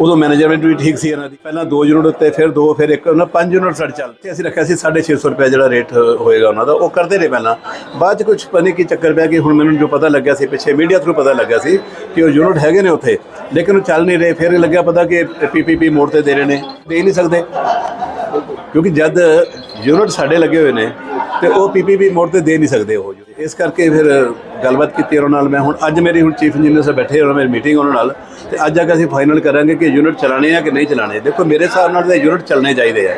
ਉਦੋਂ ਮੈਨੇਜਮੈਂਟ ਵੀ ਠੀਕ ਸੀ ਇਹਨਾਂ ਦੀ, ਪਹਿਲਾਂ ਦੋ ਯੂਨਿਟ ਉੱਤੇ, ਫਿਰ ਦੋ, ਫਿਰ ਇੱਕ, ਉਹਨਾਂ ਪੰਜ ਯੂਨਿਟ ਸਾਡੇ ਚੱਲ ਤੇ ਅਸੀਂ ਰੱਖਿਆ ਸੀ 650 ਰੁਪਏ ਜਿਹੜਾ ਰੇਟ ਹੋਏਗਾ ਉਹਨਾਂ ਦਾ, ਉਹ ਕਰਦੇ ਰਹੇ ਪਹਿਲਾਂ। ਬਾਅਦ ਚ ਕੁਝ ਪਤਾ ਨਹੀਂ ਕੀ ਚੱਕਰ ਪਿਆ ਕਿ ਹੁਣ ਮੈਨੂੰ ਜੋ ਪਤਾ ਲੱਗਿਆ ਸੀ, ਪਿੱਛੇ ਮੀਡੀਆ ਥਰੂ ਪਤਾ ਲੱਗਿਆ ਸੀ ਕਿ ਉਹ ਯੂਨਿਟ ਹੈਗੇ ਨੇ ਉੱਥੇ, ਲੇਕਿਨ ਉਹ ਚੱਲ ਨਹੀਂ ਰਹੇ, ਫਿਰ ਲੱਗਿਆ ਪਤਾ ਕਿ ਪੀਪੀਪੀ ਮੋੜ ਤੇ ਦੇ ਰਹੇ ਨੇ, ਦੇ ਨਹੀਂ ਸਕਦੇ। ਕਿਉਂਕਿ ਜਦ ਯੂਨਿਟ ਸਾਡੇ ਲੱਗੇ ਹੋਏ ਨੇ, ਤੇ ਉਹ ਪੀਪੀਪੀ ਮੋੜ ਤੇ ਦੇ ਨਹੀਂ ਸਕਦੇ ਉਹ ਇਸ ਕਰਕੇ ਫਿਰ ਗੱਲਬਾਤ ਕੀਤੀ ਉਹਨਾਂ ਨਾਲ। ਮੈਂ ਹੁਣ ਅੱਜ ਮੇਰੀ ਹੁਣ ਚੀਫ ਇੰਜੀਨੀਅਰ ਸਾਹਿਬ ਬੈਠੇ ਉਹਨਾਂ ਮੇਰੀ ਮੀਟਿੰਗ ਉਹਨਾਂ ਨਾਲ। ਤੇ ਅੱਜ ਆ ਕੇ ਅਸੀਂ ਫਾਈਨਲ ਕਰਾਂਗੇ ਕਿ ਯੂਨਿਟ ਚਲਾਣੇ ਆ ਕਿ ਨਹੀਂ ਚਲਾਣੇ ਦੇਖੋ ਮੇਰੇ ਹਿਸਾਬ ਨਾਲ ਤਾਂ ਯੂਨਿਟ ਚੱਲਣੇ ਚਾਹੀਦੇ ਆ।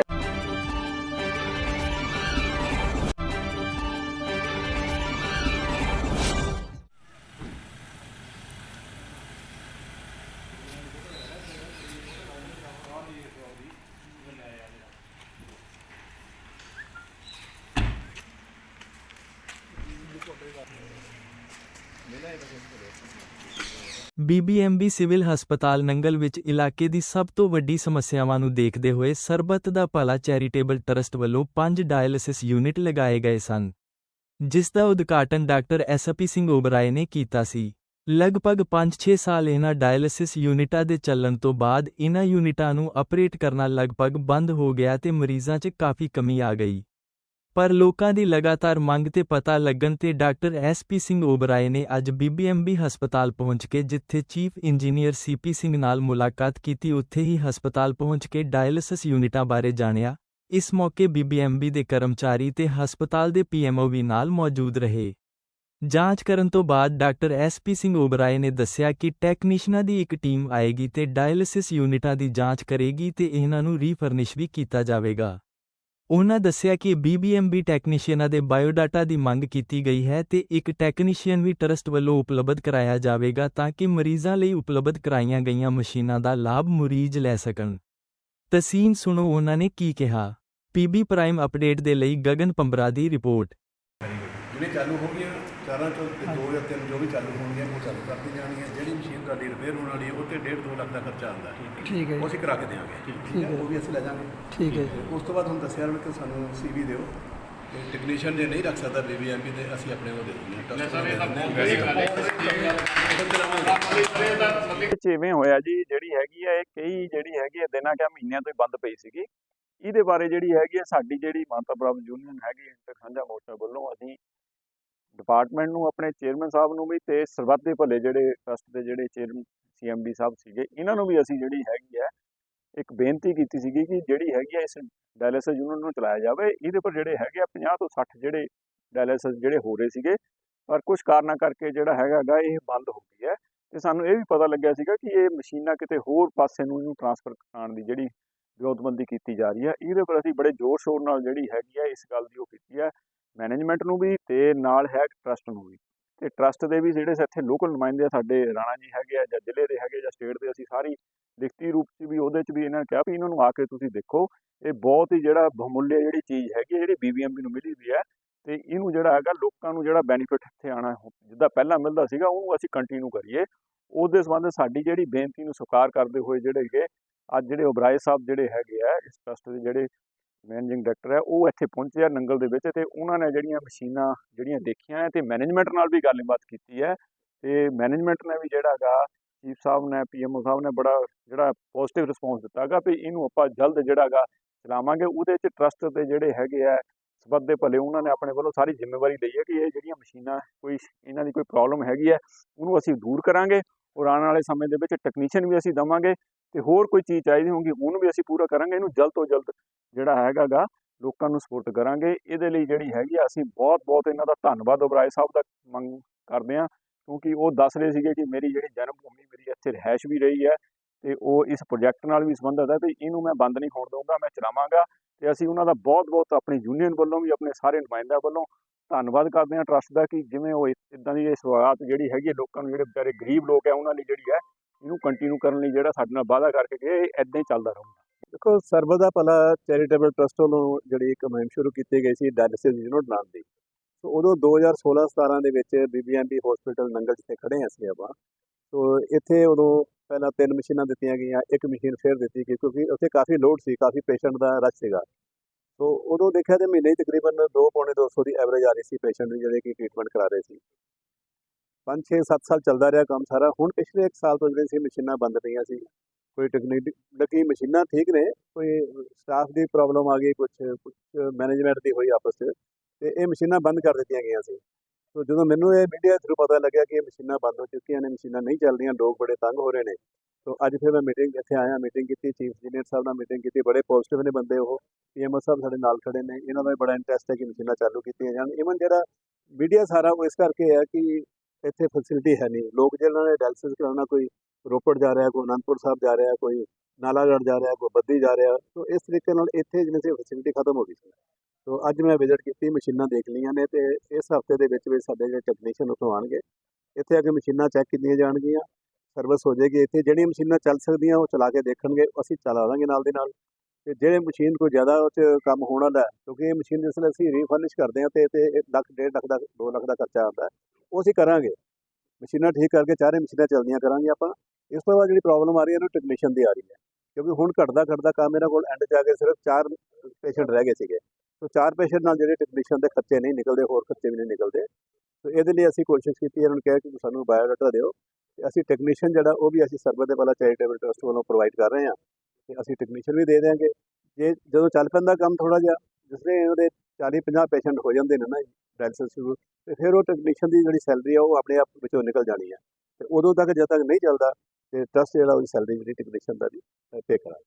ਬੀਬੀਐਮਬੀ ਸਿਵਲ ਹਸਪਤਾਲ ਨੰਗਲ ਵਿੱਚ ਇਲਾਕੇ ਦੀ ਸਭ ਤੋਂ ਵੱਡੀ ਸਮੱਸਿਆਵਾਂ ਨੂੰ ਦੇਖਦੇ ਹੋਏ ਸਰਬੱਤ ਦਾ ਭਲਾ ਚੈਰੀਟੇਬਲ ਟਰਸਟ ਵੱਲੋਂ ਪੰਜ ਡਾਇਲਿਸਿਸ ਯੂਨਿਟ ਲਗਾਏ ਗਏ ਸਨ, ਜਿਸ ਦਾ ਉਦਘਾਟਨ ਡਾਕਟਰ ਐਸਪੀ ਸਿੰਘ ਓਬਰਾਏ ਨੇ ਕੀਤਾ ਸੀ। ਲਗਭਗ 5-6 ਸਾਲ ਇਹਨਾਂ ਡਾਇਲਿਸਿਸ ਯੂਨਿਟਾਂ ਦੇ ਚੱਲਣ ਤੋਂ ਬਾਅਦ ਇਹਨਾਂ ਯੂਨਿਟਾਂ ਨੂੰ ਆਪਰੇਟ ਕਰਨਾ ਲਗਭਗ ਬੰਦ ਹੋ ਗਿਆ ਤੇ ਮਰੀਜ਼ਾਂ 'ਚ ਕਾਫੀ ਕਮੀ ਆ ਗਈ। ਪਰ ਲੋਕਾਂ ਦੀ ਲਗਾਤਾਰ ਮੰਗ ਤੇ ਪਤਾ ਲੱਗਣ ਤੇ ਡਾਕਟਰ ਐਸਪੀ ਸਿੰਘ ਓਬਰਾਏ ਨੇ ਅੱਜ ਬੀਬੀਐਮਬੀ ਹਸਪਤਾਲ ਪਹੁੰਚ ਕੇ ਜਿੱਥੇ ਚੀਫ ਇੰਜੀਨੀਅਰ ਸੀਪੀ ਸਿੰਘ ਨਾਲ ਮੁਲਾਕਾਤ ਕੀਤੀ, ਉੱਥੇ ਹੀ ਹਸਪਤਾਲ ਪਹੁੰਚ ਕੇ ਡਾਇਲਿਸਿਸ ਯੂਨਿਟਾਂ ਬਾਰੇ ਜਾਣਿਆ। ਇਸ ਮੌਕੇ ਬੀਬੀਐਮਬੀ ਦੇ ਕਰਮਚਾਰੀ ਤੇ ਹਸਪਤਾਲ ਦੇ ਪੀਐਮਓ ਵੀ ਨਾਲ ਮੌਜੂਦ ਰਹੇ। ਜਾਂਚ ਕਰਨ ਤੋਂ ਬਾਅਦ ਡਾਕਟਰ ਐਸਪੀ ਸਿੰਘ ਓਬਰਾਏ ਨੇ ਦੱਸਿਆ ਕਿ ਟੈਕਨੀਸ਼ੀਅਨਾਂ ਦੀ ਇੱਕ ਟੀਮ ਆਏਗੀ ਤੇ ਡਾਇਲਿਸਿਸ ਯੂਨਿਟਾਂ ਦੀ ਜਾਂਚ ਕਰੇਗੀ ਤੇ ਇਹਨਾਂ ਨੂੰ ਰੀਫਰਨਿਸ਼ ਵੀ ਕੀਤਾ ਜਾਵੇਗਾ। ਉਹਨਾਂ ਦੱਸਿਆ ਕਿ ਬੀਬੀਐਮਬੀ ਟੈਕਨੀਸ਼ੀਅਨਾਂ ਦੇ ਬਾਇਓਡਾਟਾ ਦੀ ਮੰਗ ਕੀਤੀ ਗਈ ਹੈ ਤੇ ਇੱਕ ਟੈਕਨੀਸ਼ੀਅਨ ਵੀ ਟਰਸਟ ਵੱਲੋਂ ਉਪਲਬਧ ਕਰਾਇਆ ਜਾਵੇਗਾ ਤਾਂ ਕਿ ਮਰੀਜ਼ਾਂ ਲਈ ਉਪਲਬਧ ਕਰਾਈਆਂ ਗਈਆਂ ਮਸ਼ੀਨਾਂ ਦਾ ਲਾਭ ਮਰੀਜ਼ ਲੈ ਸਕਣ। ਤਸੀਨ ਸੁਣੋ ਉਹਨਾਂ ਨੇ ਕੀ ਕਿਹਾ। ਪੀਬੀ ਪ੍ਰਾਈਮ ਅਪਡੇਟ ਦੇ ਲਈ ਗਗਨ ਪੰਬਰਾ ਦੀ ਰਿਪੋਰਟ। ਜਿਹੜੇ ਚਾਲੂ ਹੋ ਗਈਆਂ ਚਾਰਾਂ ਚੋਂ ਤੇ ਦੋ ਜਾਂ ਤਿੰਨ ਜੋ ਵੀ ਚਾਲੂ ਹੋਣਗੀਆਂ ਉਹ ਚਾਲੂ ਕਰਤੀ ਜਾਣਗੀਆਂ। ਜਿਹੜੀ ਮਸ਼ੀਨ ਤੁਹਾਡੀ ਰਿਪੇਅਰ ਹੋਣ ਵਾਲੀ ਹੈ ਉਹ ਤੇ 1.5 2 ਲੱਖ ਦਾ ਖਰਚਾ ਆਉਂਦਾ। ਠੀਕ ਹੈ ਉਹ ਅਸੀਂ ਕਰਾ ਕੇ ਦੇਵਾਂਗੇ। ਠੀਕ ਹੈ। ਉਹ ਵੀ ਅਸੀਂ ਲੈ ਜਾਵਾਂਗੇ। ਠੀਕ ਹੈ। ਉਸ ਤੋਂ ਬਾਅਦ ਹੁਣ ਦੱਸਿਆ ਵੀ ਕਿ ਸਾਨੂੰ ਸੀਵੀ ਦਿਓ। ਤੇ ਟੈਕਨੀਸ਼ੀਅਨ ਜੇ ਨਹੀਂ ਰੱਖ ਸਕਦਾ ਬੀਬੀਐਮਪੀ ਤੇ ਅਸੀਂ ਆਪਣੇ ਉਹ ਦੇ ਦਿੰਦੇ ਹਾਂ। ਇਵੇਂ ਹੋਇਆ ਜੀ ਜਿਹੜੀ ਹੈਗੀ ਹੈ ਇਹ ਕਈ ਜਿਹੜੀ ਹੈਗੀ ਹੈ ਦਿਨਾਂ ਕਿਆ ਮਹੀਨਿਆਂ ਤੋਂ ਹੀ ਬੰਦ ਪਈ ਸੀਗੀ। ਇਹਦੇ ਬਾਰੇ ਜਿਹੜੀ ਹੈਗੀ ਹੈ ਸਾਡੀ ਜਿਹੜੀ ਮਾਤਾ ਪ੍ਰਭ ਯੂਨੀਅਨ ਹੈਗੀ ਇੰਟਰ ਸਾਂਝਾ ਮੋਰਚਾ ਵੱਲੋਂ ਅਸੀਂ ਡਿਪਾਰਟਮੈਂਟ ਨੂੰ, ਆਪਣੇ ਚੇਅਰਮੈਨ ਸਾਹਿਬ ਨੂੰ ਵੀ ਤੇ ਸਰਬੱਤ ਦੇ ਭਲੇ ਜਿਹੜੇ ਟਰਸਟ ਦੇ ਜਿਹੜੇ ਚੇਅਰਮੈਨ ਸੀਐਮਡੀ ਸਾਹਿਬ ਸੀਗੇ, ਇਹਨਾਂ ਨੂੰ ਵੀ ਅਸੀਂ ਜਿਹੜੀ ਹੈਗੀ ਹੈ, ਇੱਕ ਬੇਨਤੀ ਕੀਤੀ ਸੀਗੀ ਕਿ ਜਿਹੜੀ ਹੈਗੀ ਹੈ, ਇਸ ਡਾਇਲਿਸਿਸ ਯੂਨਿਟ ਨੂੰ ਚਲਾਇਆ ਜਾਵੇ। ਇਹਦੇ ਪਰ ਜਿਹੜੇ ਹੈਗੇ ਆ 50 ਤੋਂ 60 ਜਿਹੜੇ ਡਾਇਲਿਸਿਸ ਜਿਹੜੇ ਹੋ ਰਹੇ ਸੀਗੇ, ਪਰ ਕੁਝ ਕਾਰਨਾਂ ਕਰਕੇ ਜਿਹੜਾ ਹੈਗਾ ਗਾ, ਇਹ ਬੰਦ ਹੋ ਗਈ ਹੈ। ਤੇ ਸਾਨੂੰ ਇਹ ਵੀ ਪਤਾ ਲੱਗਿਆ ਸੀਗਾ ਕਿ ਇਹ ਮਸ਼ੀਨਾਂ ਕਿਤੇ ਹੋਰ ਪਾਸੇ ਨੂੰ ਇਹਨੂੰ ਟਰਾਂਸਫਰ ਕਰਾਉਣ ਦੀ ਜਿਹੜੀ ਵਿਰੋਧਬੰਦੀ ਕੀਤੀ ਜਾ ਰਹੀ ਹੈ। ਇਹਦੇ ਪਰ ਅਸੀਂ ਬੜੇ ਜ਼ੋਰ ਸ਼ੋਰ ਨਾਲ ਜਿਹੜੀ ਹੈਗੀ ਹੈ, ਇਸ ਗੱਲ ਦੀ ਉਹ ਕੀਤੀ ਹੈ। ਮੈਨੇਜਮੈਂਟ ਨੂੰ ਵੀ ਤੇ ਨਾਲ ਹੈ ਟਰਸਟ ਨੂੰ ਵੀ। ਤੇ ਟਰਸਟ ਦੇ ਵੀ ਜਿਹੜੇ ਇੱਥੇ ਲੋਕਲ ਨੁਮਾਇੰਦੇ ਆ ਸਾਡੇ ਰਾਣਾ ਜੀ ਹੈਗੇ ਆ ਜਾਂ ਜ਼ਿਲ੍ਹੇ ਦੇ ਹੈਗੇ ਜਾਂ ਸਟੇਟ ਦੇ ਅਸੀਂ ਸਾਰੀ ਲਿਖਤੀ ਰੂਪ 'ਚ ਵੀ ਉਹਦੇ 'ਚ ਵੀ ਇਹਨਾਂ ਨੇ ਕਿਹਾ ਵੀ ਇਹਨਾਂ ਨੂੰ ਆ ਕੇ ਤੁਸੀਂ ਦੇਖੋ। ਇਹ ਬਹੁਤ ਹੀ ਜਿਹੜਾ ਬਹੁਮੁੱਲੇ ਜਿਹੜੀ ਚੀਜ਼ ਹੈਗੀ ਹੈ, ਜਿਹੜੀ ਬੀਬੀਐਮਬੀ ਨੂੰ ਮਿਲੀ ਵੀ ਹੈ ਤੇ ਇਹਨੂੰ ਜਿਹੜਾ ਹੈਗਾ ਲੋਕਾਂ ਨੂੰ ਜਿਹੜਾ ਬੈਨੀਫਿਟ ਇੱਥੇ ਆਣਾ ਜਿੱਦਾਂ ਪਹਿਲਾਂ ਮਿਲਦਾ ਸੀਗਾ ਉਹਨੂੰ ਅਸੀਂ ਕੰਟੀਨਿਊ ਕਰੀਏ। ਉਹਦੇ ਸੰਬੰਧ ਸਾਡੀ ਜਿਹੜੀ ਬੇਨਤੀ ਨੂੰ ਸਵਾਰ ਕਰਦੇ ਹੋਏ ਜਿਹੜੇ ਹੈਗੇ ਅੱਜ ਜਿਹੜੇ ਓਬਰਾਏ ਸਾਹਿਬ ਜਿਹੜੇ ਹੈਗੇ ਆ ਇਸ ਟਰਸਟ ਦੇ ਜਿਹੜੇ ਮੈਨੇਜਿੰਗ ਡਾਇਰੈਕਟਰ ਹੈ, ਉਹ ਇੱਥੇ ਪਹੁੰਚਿਆ ਨੰਗਲ ਦੇ ਵਿੱਚ ਤੇ ਉਹਨਾਂ ਨੇ ਜਿਹੜੀਆਂ ਮਸ਼ੀਨਾਂ ਜਿਹੜੀਆਂ ਦੇਖੀਆਂ ਹੈ ਤੇ ਮੈਨੇਜਮੈਂਟ ਨਾਲ ਵੀ ਗੱਲਬਾਤ ਕੀਤੀ ਹੈ ਤੇ ਮੈਨੇਜਮੈਂਟ ਨੇ ਵੀ ਜਿਹੜਾ ਹੈਗਾ ਚੀਫ ਸਾਹਿਬ ਨੇ ਪੀਐਮਓ ਸਾਹਿਬ ਨੇ ਬੜਾ ਜਿਹੜਾ ਪੋਜ਼ਿਟਿਵ ਰਿਸਪੌਂਸ ਦਿੱਤਾ ਹੈਗਾ ਵੀ ਇਹਨੂੰ ਆਪਾਂ ਜਲਦ ਜਿਹੜਾ ਹੈਗਾ ਚਲਾਵਾਂਗੇ। ਉਹਦੇ ਚ ਟਰਸਟ ਦੇ ਜਿਹੜੇ ਹੈਗੇ ਆ ਸਬੱਤ ਦੇ ਭਲੇ ਉਹਨਾਂ ਨੇ ਆਪਣੇ ਵੱਲੋਂ ਸਾਰੀ ਜ਼ਿੰਮੇਵਾਰੀ ਲਈ ਹੈ ਕਿ ਇਹ ਜਿਹੜੀਆਂ ਮਸ਼ੀਨਾਂ ਕੋਈ ਇਹਨਾਂ ਦੀ ਕੋਈ ਪ੍ਰੋਬਲਮ ਹੈਗੀ ਹੈ, ਉਹਨੂੰ ਅਸੀਂ ਦੂਰ ਕਰਾਂਗੇ ਔਰ ਆਉਣ ਵਾਲੇ ਸਮੇਂ ਦੇ ਵਿੱਚ ਟੈਕਨੀਸ਼ੀਅਨ ਵੀ ਅਸੀਂ ਦਵਾਂਗੇ ਤੇ ਹੋਰ ਕੋਈ ਚੀਜ਼ ਚਾਹੀਦੀ ਹੋਊਗੀ, ਉਹਨੂੰ ਵੀ ਅਸੀਂ ਪੂਰਾ ਕਰਾਂਗੇ, ਇਹਨੂੰ ਜਲਦ ਤੋਂ ਜਲਦ ਜਿਹੜਾ ਹੈਗਾਗਾ, ਲੋਕਾਂ ਨੂੰ ਸਪੋਰਟ ਕਰਾਂਗੇ। ਇਹਦੇ ਲਈ ਜਿਹੜੀ ਹੈਗੀ ਅਸੀਂ ਬਹੁਤ ਬਹੁਤ ਇਹਨਾਂ ਦਾ ਧੰਨਵਾਦ ਉਬਰਾਏ ਸਾਹਿਬ ਦਾ ਮੰਗ ਕਰਦੇ ਆ ਕਿਉਂਕਿ ਉਹ ਦੱਸ ਰਹੇ ਸੀਗੇ ਕਿ ਮੇਰੀ ਜਿਹੜੀ ਜਨਮ ਭੂਮੀ ਮੇਰੀ ਇੱਥੇ ਰਹਿਸ਼ ਵੀ ਰਹੀ ਹੈ ਤੇ ਉਹ ਇਸ ਪ੍ਰੋਜੈਕਟ ਨਾਲ ਵੀ ਸੰਬੰਧਤ ਹੈ ਤੇ ਇਹਨੂੰ ਮੈਂ ਬੰਦ ਨਹੀਂ ਹੋਣ ਦਊਂਗਾ, ਮੈਂ ਚਲਾਵਾਂਗਾ ਤੇ ਅਸੀਂ ਉਹਨਾਂ ਦਾ ਬਹੁਤ ਬਹੁਤ ਆਪਣੀ ਯੂਨੀਅਨ ਵੱਲੋਂ ਵੀ, ਆਪਣੇ ਸਾਰੇ ਨੁਮਾਇੰਦਿਆਂ ਵੱਲੋਂ ਧੰਨਵਾਦ ਕਰਦੇ ਹਾਂ ਟਰਸਟ ਦਾ ਕਿ ਜਿਵੇਂ ਉਹ ਇਦਾਂ ਦੀ ਸਵਾਗਤ ਜਿਹੜੀ ਹੈਗੀ ਲੋਕਾਂ ਨੂੰ ਜਿਹੜੇ ਵਿਚਾਰੇ ਗਰੀਬ ਲੋਕ ਹੈ, ਉਹਨਾਂ ਲਈ ਜਿਹੜੀ ਹੈ ਇਹਨੂੰ ਕੰਟੀਨਿਊ ਕਰਨ ਲਈ ਜਿਹੜਾ ਸਾਡੇ ਨਾਲ ਵਾਅਦਾ ਕਰਕੇ ਗਏ, ਇਹ ਇਦਾਂ ਹੀ ਚੱਲਦਾ ਰਹੂਗਾ। ਦੇਖੋ ਸਰਬ ਦਾ ਭਲਾ ਚੈਰੀਟੇਬਲ ਟਰਸਟ ਵੱਲੋਂ ਜਿਹੜੀ ਇੱਕ ਮੁਹਿੰਮ ਸ਼ੁਰੂ ਕੀਤੀ ਗਈ ਸੀ, ਡਾਇਲਿਸਿਸ ਯੂਨਿਟ ਨਾਮ ਦੀ। ਸੋ ਉਦੋਂ 2016-17 ਦੇ ਵਿੱਚ ਬੀਬੀਐਮਬੀ ਹਸਪੀਟਲ ਨੰਗਲ ਜਿੱਥੇ ਖੜੇ ਹਾਂ ਅਸੀਂ ਆਪਾਂ, ਸੋ ਇੱਥੇ ਉਦੋਂ ਪਹਿਲਾਂ ਤਿੰਨ ਮਸ਼ੀਨਾਂ ਦਿੱਤੀਆਂ ਗਈਆਂ, ਇੱਕ ਮਸ਼ੀਨ ਫੇਰ ਦਿੱਤੀ ਗਈ ਕਿਉਂਕਿ ਉੱਥੇ ਕਾਫੀ ਲੋਡ ਸੀ, ਕਾਫੀ ਪੇਸ਼ੈਂਟ ਦਾ ਰਸ਼ ਸੀਗਾ। ਸੋ ਉਦੋਂ ਦੇਖਿਆ ਤੇ ਮਹੀਨੇ ਤਕਰੀਬਨ 2 ਪੌਣੇ 200 ਦੀ ਐਵਰੇਜ ਆ ਰਹੀ ਸੀ ਪੇਸ਼ੈਂਟ ਦੀ ਜਿਹੜੇ ਕਿ ਟ੍ਰੀਟਮੈਂਟ ਕਰਾ ਰਹੇ ਸੀ। 5 6 7 ਸਾਲ ਚੱਲਦਾ ਰਿਹਾ ਕੰਮ ਸਾਰਾ। ਹੁਣ ਪਿਛਲੇ 1 ਸਾਲ ਤੋਂ ਜਿਹੜੇ ਸੀ ਮਸ਼ੀਨਾਂ ਬੰਦ ਪਈਆਂ ਸੀ, ਕੋਈ ਟੈਕਨੀਕੀ ਮਸ਼ੀਨਾਂ ਠੀਕ ਨੇ, ਕੋਈ ਸਟਾਫ ਦੀ ਪ੍ਰੋਬਲਮ ਆ ਗਈ ਕੁਝ ਕੁਝ ਮੈਨੇਜਮੈਂਟ ਦੀ ਹੋਈ ਆਪਸ 'ਚ, ਤੇ ਇਹ ਮਸ਼ੀਨਾਂ ਬੰਦ ਕਰ ਦਿੱਤੀਆਂ ਗਈਆਂ ਸੀ। ਸੋ ਜਦੋਂ ਮੈਨੂੰ ਇਹ ਮੀਡੀਆ ਥਰੂ ਪਤਾ ਲੱਗਿਆ ਕਿ ਇਹ ਮਸ਼ੀਨਾਂ ਬੰਦ ਹੋ ਚੁੱਕੀਆਂ ਨੇ, ਮਸ਼ੀਨਾਂ ਨਹੀਂ ਚੱਲਦੀਆਂ ਲੋਕ ਬੜੇ ਤੰਗ ਹੋ ਰਹੇ ਨੇ ਸੋ ਅੱਜ ਫਿਰ ਮੈਂ ਮੀਟਿੰਗ ਇੱਥੇ ਆਇਆ ਮੀਟਿੰਗ ਕੀਤੀ ਚੀਫ ਇੰਜੀਨੀਅਰ ਸਾਹਿਬ ਨਾਲ ਮੀਟਿੰਗ ਕੀਤੀ, ਬੜੇ ਪੋਜ਼ਿਟਿਵ ਨੇ ਬੰਦੇ ਉਹ ਪੀਐਮਓ ਸਾਹਿਬ ਸਾਡੇ ਨਾਲ ਖੜੇ ਨੇ, ਇਹਨਾਂ ਦਾ ਵੀ ਬੜਾ ਇੰਟਰਸਟ ਹੈ ਕਿ ਮਸ਼ੀਨਾਂ ਚਾਲੂ ਕੀਤੀਆਂ ਜਾਣ। ਇਵਨ ਜਿਹੜਾ ਮੀਡੀਆ ਸਾਰਾ ਉਹ ਇਸ ਕਰਕੇ ਹੈ ਕਿ ਇੱਥੇ ਫੈਸਿਲਿਟੀ ਹੈ ਨਹੀਂ। ਲੋਕ ਜਿਹਨਾਂ ਨੇ ਡਾਇਲਸਿਸ ਕਰਾਉਣਾ ਕੋਈ ਰੋਪੜ ਜਾ ਰਿਹਾ, ਕੋਈ ਅਨੰਦਪੁਰ ਸਾਹਿਬ ਜਾ ਰਿਹਾ, ਕੋਈ ਨਾਲਾਗੜ੍ਹ ਜਾ ਰਿਹਾ, ਕੋਈ ਬੱਦੀ ਜਾ ਰਿਹਾ ਸੋ ਇਸ ਤਰੀਕੇ ਨਾਲ ਇੱਥੇ ਜਿਵੇਂ ਸੀ ਫੈਸਿਲਿਟੀ ਖਤਮ ਹੋ ਗਈ ਸੀ। ਤੋ ਅੱਜ ਮੈਂ ਵਿਜ਼ਿਟ ਕੀਤੀ, ਮਸ਼ੀਨਾਂ ਦੇਖ ਲਈਆਂ ਨੇ ਤੇ ਇਸ ਹਫ਼ਤੇ ਦੇ ਵਿੱਚ ਵਿੱਚ ਸਾਡੇ ਜਿਹੜੇ ਟੈਕਨੀਸ਼ੀਅਨ ਉੱਥੋਂ ਆਣਗੇ ਇੱਥੇ ਆ ਕੇ ਮਸ਼ੀਨਾਂ ਚੈੱਕ ਕੀਤੀਆਂ ਜਾਣਗੀਆਂ ਸਰਵਿਸ ਹੋ ਜਾਏਗੀ। ਇੱਥੇ ਜਿਹੜੀਆਂ ਮਸ਼ੀਨਾਂ ਚੱਲ ਸਕਦੀਆਂ ਉਹ ਚਲਾ ਕੇ ਦੇਖਣਗੇ, ਅਸੀਂ ਚਲਾ ਦਾਂਗੇ ਨਾਲ ਦੇ ਨਾਲ। ਤੇ ਜਿਹੜੇ ਮਸ਼ੀਨ ਕੋਈ ਜ਼ਿਆਦਾ ਉਹ 'ਚ ਕੰਮ ਹੋਣ ਵਾਲਾ ਕਿਉਂਕਿ ਇਹ ਮਸ਼ੀਨ ਜਿਸ ਵੇਲੇ ਅਸੀਂ ਰੀਫਰਨਿਸ਼ ਕਰਦੇ ਹਾਂ ਤੇ ਤੇ ਇੱਕ ਲੱਖ, ਡੇਢ ਲੱਖ ਦਾ 2 ਲੱਖ ਦਾ ਖਰਚਾ ਆਉਂਦਾ ਉਹ ਅਸੀਂ ਕਰਾਂਗੇ। ਮਸ਼ੀਨਾਂ ਠੀਕ ਕਰਕੇ ਚਾਰੇ ਮਸ਼ੀਨਾਂ ਚੱਲਦੀਆਂ ਕਰਾਂਗੇ ਆਪਾਂ। ਇਸ ਤੋਂ ਬਾਅਦ ਜਿਹੜੀ ਪ੍ਰੋਬਲਮ ਆ ਰਹੀ ਹੈ, ਇਹਨੂੰ ਟੈਕਨੀਸ਼ੀਅਨ ਦੀ ਆ ਰਹੀ ਹੈ, ਕਿਉਂਕਿ ਹੁਣ ਘਟਦਾ ਘਟਦਾ ਕੰਮ ਇਹਨਾਂ ਕੋਲ ਐਂਡ ਜਾ ਕੇ ਸਿਰਫ ਚਾਰ ਪੇਸ਼ੈਂਟ ਰਹਿ ਗਏ ਸੀਗੇ। ਸੋ ਚਾਰ ਪੇਸ਼ੈਂਟ ਨਾਲ ਜਿਹੜੇ ਟੈਕਨੀਸ਼ੀਅਨ ਦੇ ਖਰਚੇ ਨਹੀਂ ਨਿਕਲਦੇ, ਹੋਰ ਖਰਚੇ ਵੀ ਨਹੀਂ ਨਿਕਲਦੇ। ਸੋ ਇਹਦੇ ਲਈ ਅਸੀਂ ਕੋਸ਼ਿਸ਼ ਕੀਤੀ, ਇਹਨਾਂ ਨੂੰ ਕਿਹਾ ਕਿ ਸਾਨੂੰ ਬਾਇਓਡਾਟਾ ਦਿਓ। ਤੇ ਅਸੀਂ ਟੈਕਨੀਸ਼ੀਅਨ ਜਿਹੜਾ, ਉਹ ਵੀ ਅਸੀਂ ਸਰਵਰ ਦੇ ਵਾਲਾ ਚੈਰੀਟੇਬਲ ਟਰਸਟ ਵੱਲੋਂ ਪ੍ਰੋਵਾਈਡ ਕਰ ਰਹੇ ਹਾਂ। ਤੇ ਅਸੀਂ ਟੈਕਨੀਸ਼ੀਅਨ ਵੀ ਦੇ ਦਿਆਂਗੇ। ਜੇ ਜਦੋਂ ਚੱਲ ਪੈਂਦਾ ਕੰਮ ਥੋੜਾ ਜਿਹਾ ਜਿਸਨੇ ਉਹਦੇ 40 50 ਪੇਸ਼ੈਂਟ ਹੋ ਜਾਂਦੇ ਨੇ ਨਾ ਡਾਇਲਸਿਸ ਸ਼ੁਰੂ, ਤੇ ਫਿਰ ਉਹ ਟੈਕਨੀਸ਼ੀਅਨ ਦੀ ਜਿਹੜੀ ਸੈਲਰੀ ਆ ਉਹ ਆਪਣੇ ਆਪ ਵਿੱਚੋਂ ਨਿਕਲ ਜਾਣੀ ਆ। ਤੇ ਉਦੋਂ ਤੱਕ ਜਦ ਤੱਕ ਨਹੀਂ ਚੱਲਦਾ, ਤੇ ਟਰਸਟ ਜਿਹੜਾ ਉਹਦੀ ਸੈਲਰੀ ਜਿਹੜੀ ਟੈਕਨੀਸ਼ੀਅਨ ਦਾ ਵੀ ਪੇ ਕਰਾਂਗੇ।